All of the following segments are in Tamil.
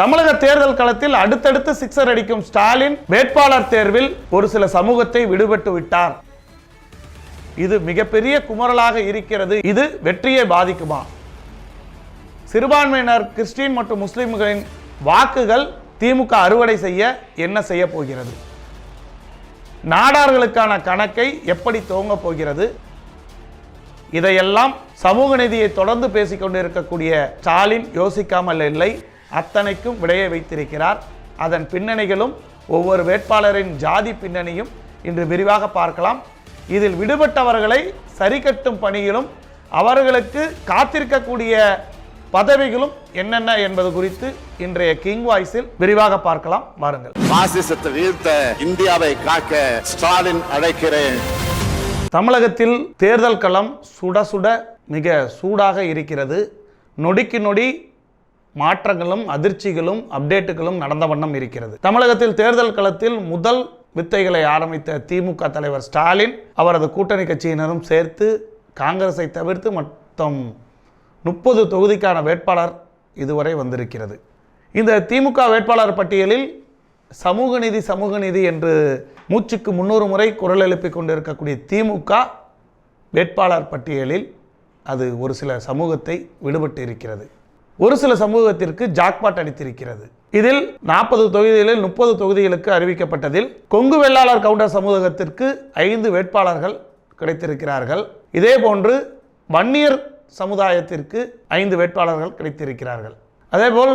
தமிழக தேர்தல் களத்தில் அடுத்தடுத்து சிக்ஸர் அடிக்கும் ஸ்டாலின் வேட்பாளர் தேர்வில் ஒரு சில சமூகத்தை விடுபட்டு விட்டார். இது மிகப்பெரிய குமரலாக இருக்கிறது. இது வெற்றியை பாதிக்குமா? சிறுபான்மையினர் கிறிஸ்டின் மற்றும் முஸ்லிம்களின் வாக்குகள் திமுக அறுவடை செய்ய என்ன செய்ய போகிறது? நாடார்களுக்கான கணக்கை எப்படி துவங்க போகிறது? இதையெல்லாம் சமூக நீதியை தொடர்ந்து பேசிக்கொண்டிருக்கக்கூடிய ஸ்டாலின் யோசிக்காமல் இல்லை. அத்தனைக்கும் விடையை வைத்திருக்கிறார். அதன் பின்னணிகளும் ஒவ்வொரு வேட்பாளரின் ஜாதி பின்னணியும் இன்று விரிவாக பார்க்கலாம். இதில் விடுபட்டவர்களை சரிகட்டும் பணியிலும் அவர்களுக்கு காத்திருக்கக்கூடிய பதவிகளும் என்னென்ன என்பது குறித்து இன்றைய கிங் வாய்ஸில் விரிவாக பார்க்கலாம். வாருங்கள். பாசிசத்தை வீழ்த்த இந்தியாவை காக்க ஸ்டாலின் அழைக்கிறேன். தமிழகத்தில் தேர்தல் களம் சுட சுட மிக சூடாக இருக்கிறது. நொடிக்கு நொடி மாற்றங்களும் அதிர்ச்சிகளும் அப்டேட்டுகளும் நடந்த வண்ணம் இருக்கிறது. தமிழகத்தில் தேர்தல் களத்தில் முதல் வித்தைகளை ஆரம்பித்த திமுக தலைவர் ஸ்டாலின் அவரது கூட்டணி கட்சியினரும் சேர்த்து காங்கிரஸை தவிர்த்து மொத்தம் முப்பது தொகுதிக்கான வேட்பாளர் இதுவரை வந்திருக்கிறது. இந்த திமுக வேட்பாளர் பட்டியலில் சமூக நீதி சமூக நீதி என்று மூச்சுக்கு முன்னூறு முறை குரல் எழுப்பி கொண்டிருக்கக்கூடிய திமுக வேட்பாளர் பட்டியலில் அது ஒரு சில சமூகத்தை விடுபட்டு இருக்கிறது. ஒரு சில சமூகத்திற்கு ஜாக்பாட் அடித்திருக்கிறது. இதில் நாற்பது தொகுதிகளில் முப்பது தொகுதிகளுக்கு அறிவிக்கப்பட்டதில் கொங்கு வெள்ளாளர் கவுண்டர் சமூகத்திற்கு ஐந்து வேட்பாளர்கள் கிடைத்திருக்கிறார்கள். இதே போன்று வன்னியர் சமுதாயத்திற்கு ஐந்து வேட்பாளர்கள் கிடைத்திருக்கிறார்கள். அதேபோல்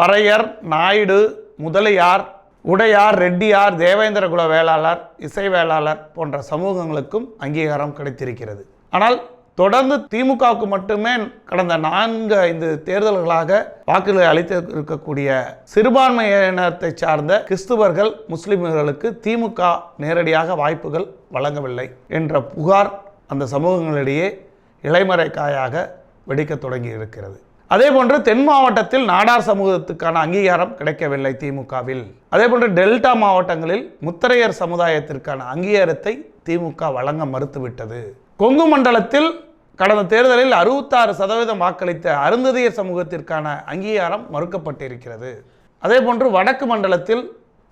பறையர் நாயுடு முதலியார் உடையார் ரெட்டியார் தேவேந்திர குல வேளாளர் இசை வேளாளர் போன்ற சமூகங்களுக்கும் அங்கீகாரம் கிடைத்திருக்கிறது. ஆனால் தொடர்ந்து திமுகவுக்கு மட்டுமே கடந்த நான்கு ஐந்து தேர்தல்களாக வாக்குகளை அளித்து இருக்கக்கூடிய சிறுபான்மையினத்தை சார்ந்த கிறிஸ்துவர்கள் முஸ்லிம்களுக்கு திமுக நேரடியாக வாய்ப்புகள் வழங்கவில்லை என்ற புகார் அந்த சமூகங்களிடையே இலைமறை காயாக வெடிக்கத் தொடங்கி இருக்கிறது அதே போன்று தென் மாவட்டத்தில் நாடார் சமூகத்துக்கான அங்கீகாரம் கிடைக்கவில்லை திமுகவில். அதே போன்று டெல்டா மாவட்டங்களில் முத்தரையர் சமுதாயத்திற்கான அங்கீகாரத்தை திமுக வழங்க மறுத்துவிட்டது. கொங்கு மண்டலத்தில் கடந்த தேர்தலில் அறுபத்தாறு சதவீதம் வாக்களித்த அருந்ததியர் சமூகத்திற்கான அங்கீகாரம் மறுக்கப்பட்டிருக்கிறது. அதே போன்று வடக்கு மண்டலத்தில்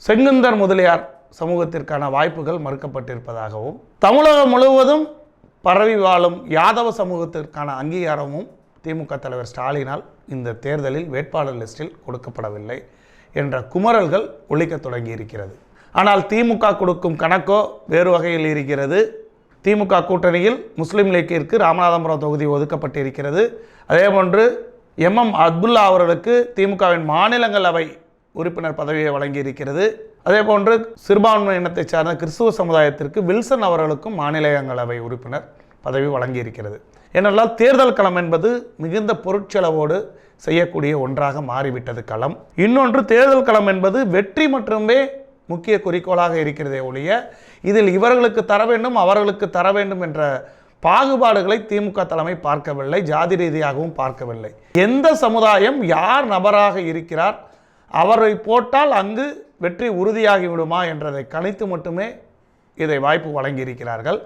செங்குந்தர் முதலியார் சமூகத்திற்கான வாய்ப்புகள் மறுக்கப்பட்டிருப்பதாகவும் தமிழகம் முழுவதும் பரவி வாழும் யாதவ சமூகத்திற்கான அங்கீகாரமும் திமுக தலைவர் ஸ்டாலினால் இந்த தேர்தலில் வேட்பாளர் லிஸ்டில் கொடுக்கப்படவில்லை என்ற குமரல்கள் ஒழிக்கத் தொடங்கி இருக்கிறது ஆனால் திமுக கொடுக்கும் கணக்கோ வேறு வகையில் இருக்கிறது. திமுக கூட்டணியில் முஸ்லீம் லீக்கிற்கு ராமநாதபுரம் தொகுதி ஒதுக்கப்பட்டிருக்கிறது. அதேபோன்று எம்எம் அப்துல்லா அவர்களுக்கு திமுகவின் மாநிலங்களவை உறுப்பினர் பதவியை வழங்கியிருக்கிறது. அதேபோன்று சிறுபான்மை இனத்தைச் சார்ந்த கிறிஸ்துவ சமுதாயத்திற்கு வில்சன் அவர்களுக்கும் மாநிலங்களவை உறுப்பினர் பதவி வழங்கியிருக்கிறது. ஏனென்றால் தேர்தல் களம் என்பது மிகுந்த பொருட்செலவோடு செய்யக்கூடிய ஒன்றாக மாறிவிட்டது களம். இன்னொன்று தேர்தல் களம் என்பது வெற்றி மட்டுமே முக்கிய குறிக்கோளாக இருக்கிறதே ஒழிய இதில் இவர்களுக்கு தர வேண்டும் அவர்களுக்கு தர வேண்டும் என்ற பாகுபாடுகளை திமுக தலைமை பார்க்கவில்லை ஜாதி ரீதியாகவும் பார்க்கவில்லை. எந்த சமுதாயம் யார் நபராக இருக்கிறார் அவரை போட்டால் அங்கு வெற்றி உறுதியாகி விடுமா என்றதை கணித்து மட்டுமே இதை வாய்ப்பு வழங்கியிருக்கிறார்கள்.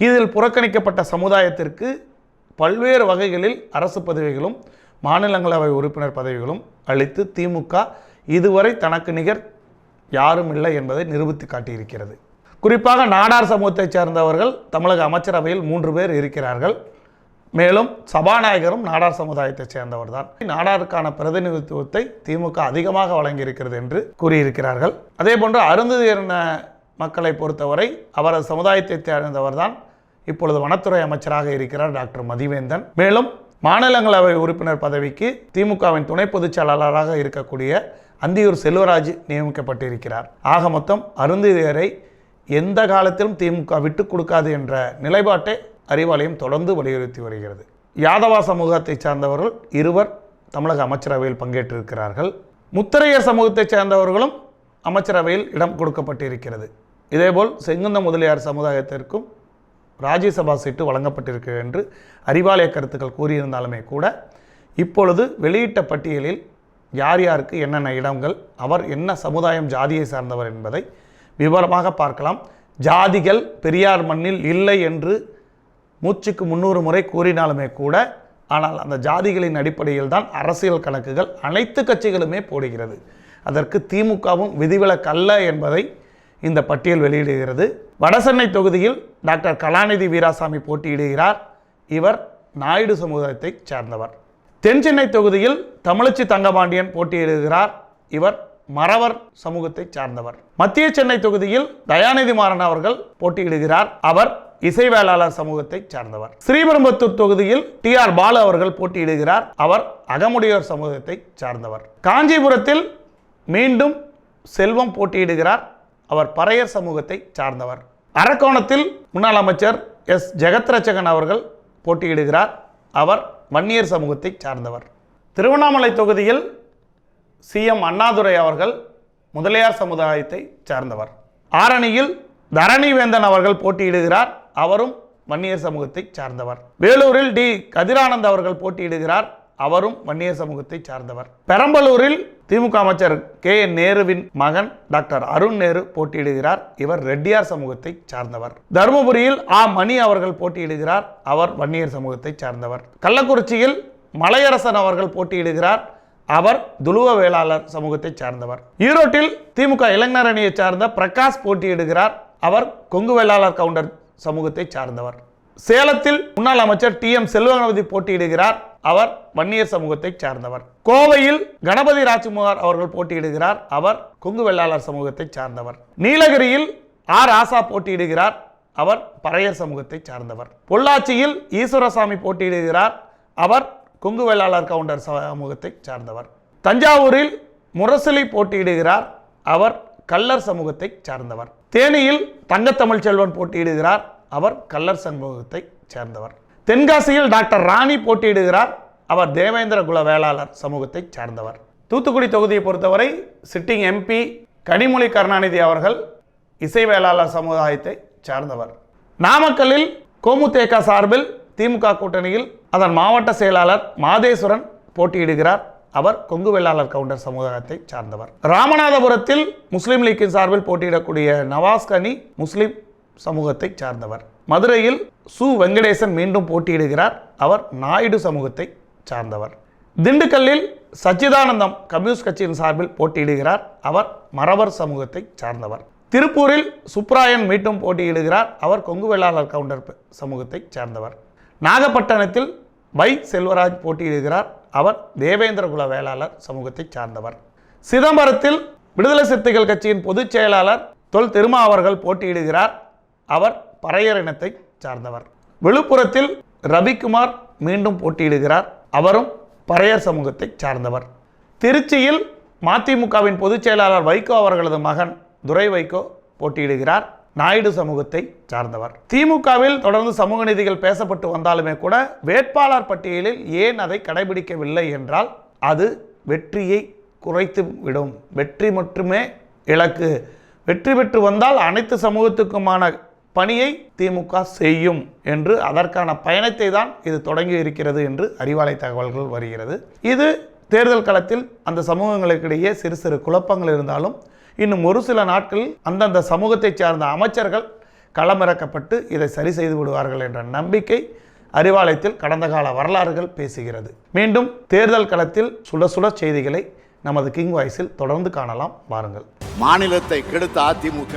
இதில் புறக்கணிக்கப்பட்ட சமுதாயத்திற்கு பல்வேறு வகைகளில் அரசு பதவிகளும் மாநிலங்களவை உறுப்பினர் பதவிகளும் அளித்து திமுக இதுவரை தனக்கு நிகர் யாரும் இல்லை என்பதை நிரூபித்து காட்டியிருக்கிறது. குறிப்பாக நாடார் சமூகத்தைச் சேர்ந்தவர்கள் தமிழக அமைச்சரவையில் மூன்று பேர் இருக்கிறார்கள். மேலும் சபாநாயகரும் நாடார் சமுதாயத்தைச் சேர்ந்தவர் தான் நாடாருக்கான பிரதிநிதித்துவத்தை திமுக அதிகமாக வழங்கியிருக்கிறது என்று கூறியிருக்கிறார்கள். அதே போன்று அருந்ததியரின மக்களை பொறுத்தவரை அவரது சமுதாயத்தை சேர்ந்தவர் தான் இப்பொழுது வனத்துறை அமைச்சராக இருக்கிறார் டாக்டர் மதிவேந்தன். மேலும் மாநிலங்களவை உறுப்பினர் பதவிக்கு திமுகவின் துணை பொதுச் செயலாளராக இருக்கக்கூடிய அந்தியூர் செல்வராஜ் நியமிக்கப்பட்டிருக்கிறார். ஆக மொத்தம் அருந்ததியரை எந்த காலத்திலும் திமுக விட்டுக் கொடுக்காது என்ற நிலைப்பாட்டை அறிவாலயம் தொடர்ந்து வலியுறுத்தி வருகிறது. யாதவா சமூகத்தைச் சார்ந்தவர்கள் இருவர் தமிழக அமைச்சரவையில் பங்கேற்றிருக்கிறார்கள். முத்தரையர் சமூகத்தைச் சேர்ந்தவர்களும் அமைச்சரவையில் இடம் கொடுக்கப்பட்டிருக்கிறது. இதேபோல் செங்குந்த முதலியார் சமுதாயத்திற்கும் ராஜ்யசபா சீட்டு வழங்கப்பட்டிருக்கு என்று அறிவாலய கருத்துக்கள் கூறியிருந்தாலுமே கூட இப்பொழுது வெளியிட்ட பட்டியலில் யார் யாருக்கு என்னென்ன இடங்கள் அவர் என்ன சமுதாயம் ஜாதியை சார்ந்தவர் என்பதை விவரமாக பார்க்கலாம். ஜாதிகள் பெரியார் மண்ணில் இல்லை என்று மூச்சுக்கு முன்னூறு முறை கூறினாலுமே கூட ஆனால் அந்த ஜாதிகளின் அடிப்படையில் தான் அரசியல் கணக்குகள் அனைத்து கட்சிகளுமே போடுகிறது. அதற்கு திமுகவும் விதிவிலக்கல்ல என்பதை இந்த பட்டியல் வெளியிடுகிறது. வடசென்னை தொகுதியில் டாக்டர் கலாநிதி வீராசாமி போட்டியிடுகிறார். இவர் நாயுடு சமுதாயத்தைச் சேர்ந்தவர். தென் சென்னை தொகுதியில் தமிழச்சி தங்கபாண்டியன் போட்டியிடுகிறார். இவர் மறவர் சமூகத்தை சார்ந்தவர். மத்திய சென்னை தொகுதியில் தயாநிதி மாறன் அவர்கள் போட்டியிடுகிறார். அவர் இசைவேளாளர் சமூகத்தை சார்ந்தவர். ஸ்ரீபெரும்புத்தூர் தொகுதியில் டி ஆர் பாலு அவர்கள் போட்டியிடுகிறார். அவர் அகமுடையோர் சமூகத்தை சார்ந்தவர். காஞ்சிபுரத்தில் மீண்டும் செல்வம் போட்டியிடுகிறார். அவர் பறையர் சமூகத்தை சார்ந்தவர். அரக்கோணத்தில் முன்னாள் அமைச்சர் எஸ். ஜெகத்ரட்சகன் அவர்கள் போட்டியிடுகிறார். அவர் வன்னியர் சமூகத்தை சார்ந்தவர். திருவண்ணாமலை தொகுதியில் சிஎம் அண்ணாதுரை அவர்கள் முதலியார் சமுதாயத்தை சார்ந்தவர். ஆரணியில் தரணிவேந்தன் அவர்கள் போட்டியிடுகிறார். அவரும் வன்னியர் சமூகத்தை சார்ந்தவர். வேலூரில் டி. கதிரானந்த் அவர்கள் போட்டியிடுகிறார். அவரும் வன்னியர் சமூகத்தை சார்ந்தவர். பெரம்பலூரில் திமுக அமைச்சர் கே. என். நேருவின் மகன் டாக்டர் அருண் நேரு போட்டியிடுகிறார். இவர் ரெட்டியார் சமூகத்தை சார்ந்தவர். தருமபுரியில் ஆ. மணி அவர்கள் போட்டியிடுகிறார். அவர் வன்னியர் சமூகத்தை சார்ந்தவர். கள்ளக்குறிச்சியில் மலையரசன் அவர்கள் போட்டியிடுகிறார். அவர் துலுவ வேளாளர் சமூகத்தை சார்ந்தவர். ஈரோட்டில் திமுக இளைஞர் அணியை சார்ந்த பிரகாஷ் போட்டியிடுகிறார். அவர் கொங்கு வேளாளர் கவுண்டர் சமூகத்தை சார்ந்தவர். சேலத்தில் முன்னாள் அமைச்சர் டி. எம். செல்வகணபதி போட்டியிடுகிறார். அவர் வன்னியர் சமூகத்தை சார்ந்தவர். கோவையில் கணபதி ராஜ்குமார் அவர்கள் போட்டியிடுகிறார். அவர் கொங்கு வெள்ளாளர் சமூகத்தை சார்ந்தவர். நீலகிரியில் ஆர். ஆசா போட்டியிடுகிறார். அவர் பறையர் சமூகத்தை சார்ந்தவர். பொள்ளாச்சியில் ஈஸ்வரசாமி போட்டியிடுகிறார். அவர் கொங்கு வெள்ளாளர் கவுண்டர் சமூகத்தை சார்ந்தவர். தஞ்சாவூரில் முரசலி போட்டியிடுகிறார். அவர் கல்லர் சமூகத்தை சார்ந்தவர். தேனியில் தங்கத்தமிழ் செல்வன் போட்டியிடுகிறார். அவர் கல்லர் சமூகத்தை சேர்ந்தவர். தென்காசியில் டாக்டர் ராணி போட்டியிடுகிறார். அவர் தேவேந்திர குல வேளாளர் சமூகத்தை சார்ந்தவர். தூத்துக்குடி தொகுதியை பொறுத்தவரை சிட்டிங் எம்பி கனிமொழி கருணாநிதி அவர்கள் இசை வேளாளர் சமுதாயத்தை சார்ந்தவர். நாமக்கல்லில் கோமுதேகா சார்பில் திமுக கூட்டணியில் அதன் மாவட்ட செயலாளர் மாதேஸ்வரன் போட்டியிடுகிறார். அவர் கொங்கு வேளாளர் கவுண்டர் சமுதாயத்தை சார்ந்தவர். ராமநாதபுரத்தில் முஸ்லீம் லீக்கின் சார்பில் போட்டியிடக்கூடிய நவாஸ் கனி முஸ்லீம் சமூகத்தை சார்ந்தவர். மதுரையில் சு வெங்கடேசன் மீண்டும் போட்டியிடுகிறார். அவர் நாயுடு சமூகத்தை சார்ந்தவர். திண்டுக்கல்லில் சச்சிதானந்தம் கம்யூனிஸ்ட் கட்சியின் சார்பில் போட்டியிடுகிறார். அவர் மறவர் சமூகத்தை சார்ந்தவர். திருப்பூரில் சுப்ராயன் மீண்டும் போட்டியிடுகிறார். அவர் கொங்குவெளாளர் கவுண்டர் சமூகத்தை சார்ந்தவர். நாகப்பட்டினத்தில் வை செல்வராஜ் போட்டியிடுகிறார். அவர் தேவேந்திர குல வேளாளர் சமூகத்தை சார்ந்தவர். சிதம்பரத்தில் விடுதலை சிறுத்தைகள் கட்சியின் பொதுச் செயலாளர் தொல் திருமா அவர்கள் போட்டியிடுகிறார். அவர் பறையர் இனத்தை சார்ந்தவர். விழுப்புரத்தில் ரவிக்குமார் மீண்டும் போட்டியிடுகிறார். அவரும் பறையர் சமூகத்தை சார்ந்தவர். திருச்சியில் மதிமுகவின் பொதுச் செயலாளர் வைகோ அவர்களது மகன் துரை வைகோ போட்டியிடுகிறார். நாயுடு சமூகத்தை சார்ந்தவர். திமுகவில் தொடர்ந்து சமூக நீதிகள் பேசப்பட்டு வந்தாலுமே கூட வேட்பாளர் பட்டியலில் ஏன் அதை கடைபிடிக்கவில்லை என்றால் அது வெற்றியை குறைத்து விடும். வெற்றி மட்டுமே இலக்கு. வெற்றி பெற்று வந்தால் அனைத்து சமூகத்துக்குமான பணியை திமுக செய்யும் என்று அதற்கான பயணத்தை தான் இது தொடங்கி இருக்கிறது என்று அறிவாலை தகவல்கள் வருகிறது. இது தேர்தல் களத்தில் அந்த சமூகங்களுக்கிடையே சிறு சிறு குழப்பங்கள் இருந்தாலும் இன்னும் ஒரு சில நாட்களில் அந்தந்த சமூகத்தைச் சார்ந்த அமைச்சர்கள் களமிறக்கப்பட்டு இதை சரி செய்து விடுவார்கள் என்ற நம்பிக்கை அறிவாலயத்தில் கடந்த கால வரலாறுகள் பேசுகிறது. மீண்டும் தேர்தல் களத்தில் சுட சுட செய்திகளை நமது கிங் வாய்ஸில் தொடர்ந்து காணலாம். வாருங்கள். மாநிலத்தை கெடுத்த அதிமுக